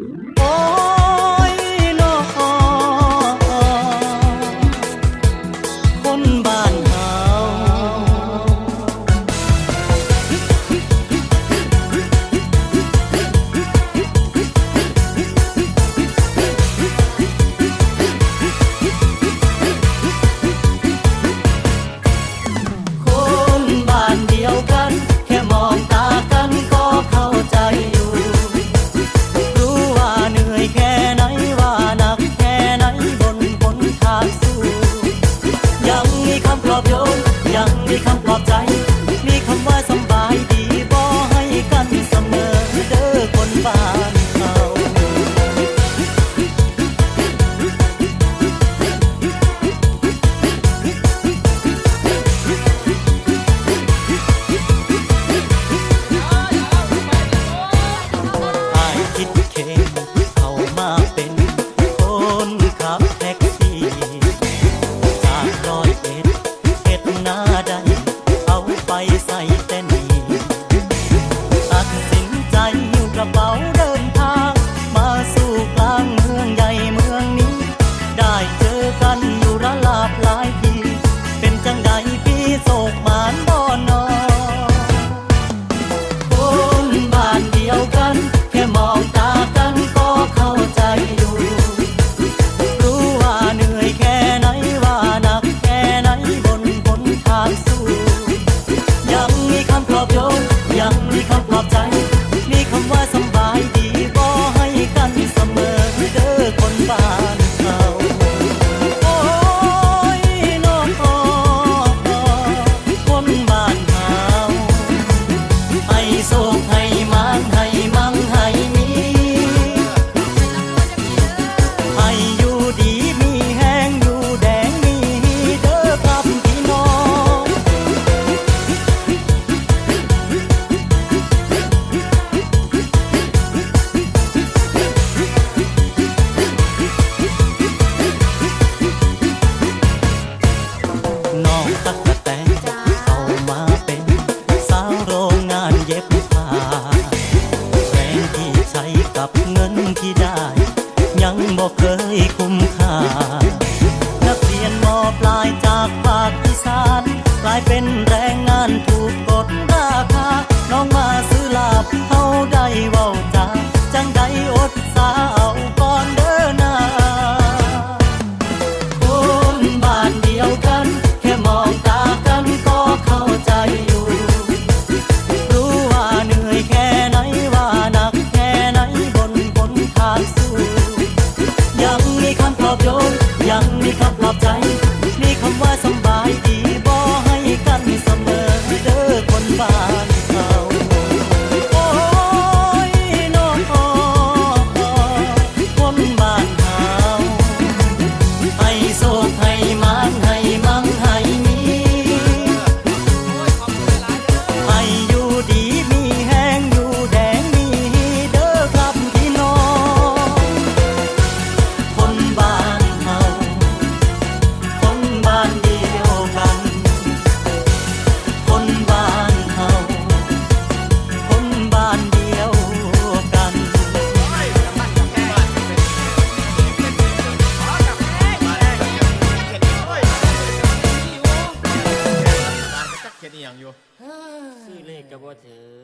Oh. we come. ยคุ้มค่า นักเรียนมปลายจากภาคอีสานกลายเป็นแรงงานถูก อบโยนยังมีคำปลอบใจ 그 렇.